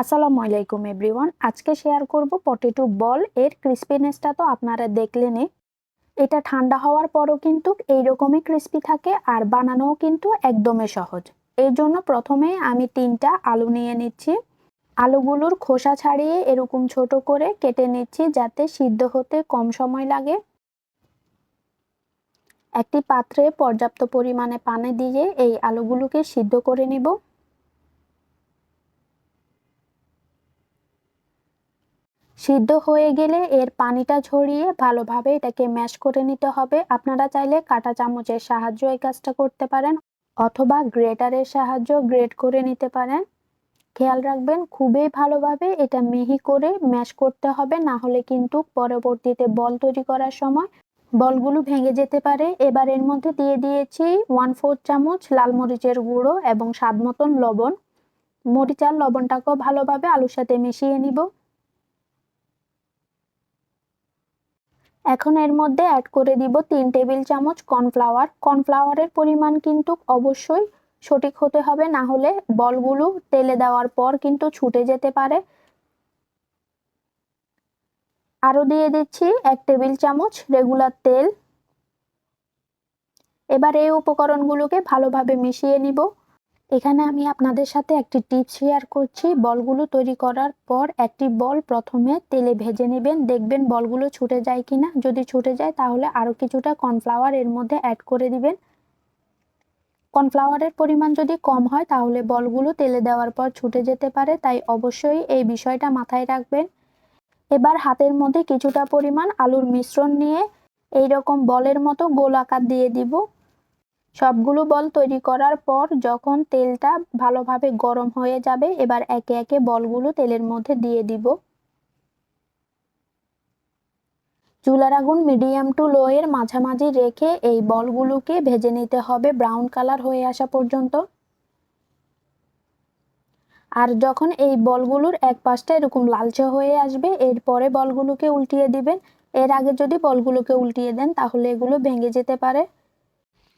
আসসালামু আলাইকুম এভরিওয়ান। আজকে শেয়ার করব পটেটো বল, এর ক্রিস্পিনেসটা তো আপনারা দেখলেনই। এটা ঠান্ডা হওয়ার পরও কিন্তু এইরকমই ক্রিস্পি থাকে আর বানানোও কিন্তু একদমই সহজ। এই জন্য প্রথমে আমি তিনটা আলু নিয়ে নিচ্ছি। আলুগুলোর খোসা ছাড়িয়ে এরকম ছোট করে কেটে নিচ্ছি যাতে সিদ্ধ হতে কম সময় লাগে। একটি পাত্রে পর্যাপ্ত পরিমাণে পানি দিয়ে এই আলুগুলোকে সিদ্ধ করে নিব। সিদ্ধ হয়ে গেলে এর পানিটা ঝরিয়ে ভালোভাবে এটাকে ম্যাশ করে নিতে হবে। আপনারা চাইলে কাঁটা চামচের সাহায্য এই কাজটা করতে পারেন অথবা গ্রেটারের সাহায্য গ্রেট করে নিতে পারেন। খেয়াল রাখবেন, খুবই ভালোভাবে এটা মিহি করে ম্যাশ করতে হবে, না হলে কিন্তু পরবর্তীতে বল তৈরি করার সময় বলগুলো ভেঙে যেতে পারে। এবার এর মধ্যে দিয়ে দিয়েছি ওয়ান ফোর চামচ লাল মরিচের গুঁড়ো এবং স্বাদ মতন লবণ। মরিচার লবণটাকেও ভালোভাবে আলুর সাথে মিশিয়ে নিব। এখন এর মধ্যে অ্যাড করে দিব তিন টেবিল চামচ কর্নফ্লাওয়ার কর্নফ্লাওয়ারের পরিমাণ কিন্তু অবশ্যই সঠিক হতে হবে, না হলে বলগুলো তেলে দেওয়ার পর কিন্তু ছুটে যেতে পারে। আরও দিয়ে দিচ্ছি এক টেবিল চামচ রেগুলার তেল। এবার এই উপকরণগুলোকে ভালোভাবে মিশিয়ে নিব। এখানে আমি আপনাদের সাথে একটি টিপস শেয়ার করছি। বলগুলো তৈরি করার পর একটি বল প্রথমে তেলে ভেজে নেবেন। দেখবেন বলগুলো ছুটে যায় কিনা। যদি ছুটে যায় তাহলে আরও কিছুটা কর্নফ্লাওয়ার এর মধ্যে অ্যাড করে দিবেন। কর্নফ্লাওয়ারের পরিমাণ যদি কম হয় তাহলে বলগুলো তেলে দেওয়ার পর ছুটে যেতে পারে। তাই অবশ্যই এই বিষয়টা মাথায় রাখবেন। এবার হাতের মধ্যে কিছুটা পরিমাণ আলুর মিশ্রণ নিয়ে এই রকম বলের মতো গোল আকার দিয়ে দিব। সবগুলো বল তৈরি করার পর যখন তেলটা ভালোভাবে গরম হয়ে যাবে, এবার একে একে বলগুলো তেলের মধ্যে দিয়ে দিব। চুলার আগুন মিডিয়াম টু লো এর মাঝামাঝি রেখে এই বলগুলোকে ভেজে নিতে হবে ব্রাউন কালার হয়ে আসা পর্যন্ত। আর যখন এই বলগুলোর এক পাশটা এরকম লালচে হয়ে আসবে, এরপরে বলগুলোকে উল্টিয়ে দিবেন। এর আগে যদি বলগুলোকে উল্টিয়ে দেন, তাহলে এগুলো ভেঙে যেতে পারে।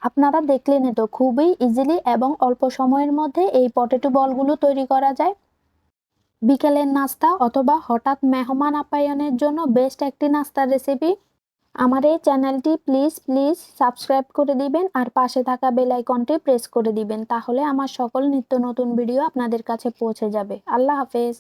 আপনারা দেখলেন তো খুবই ইজিলি এবং অল্প সময়ের মধ্যে এই পটেটো বলগুলো তৈরি করা যায়। বিকেলের নাস্তা অথবা হঠাৎ মেহমান আপ্যায়নের জন্য বেস্ট একটি নাস্তার রেসিপি আমার এই চ্যানেলটি প্লিজ প্লিজ সাবস্ক্রাইব করে দিবেন আর পাশে থাকা বেল আইকনটি প্রেস করে দিবেন, তাহলে আমার সকল নিত্য নতুন ভিডিও আপনাদের কাছে পৌঁছে যাবে। আল্লাহ হাফেজ।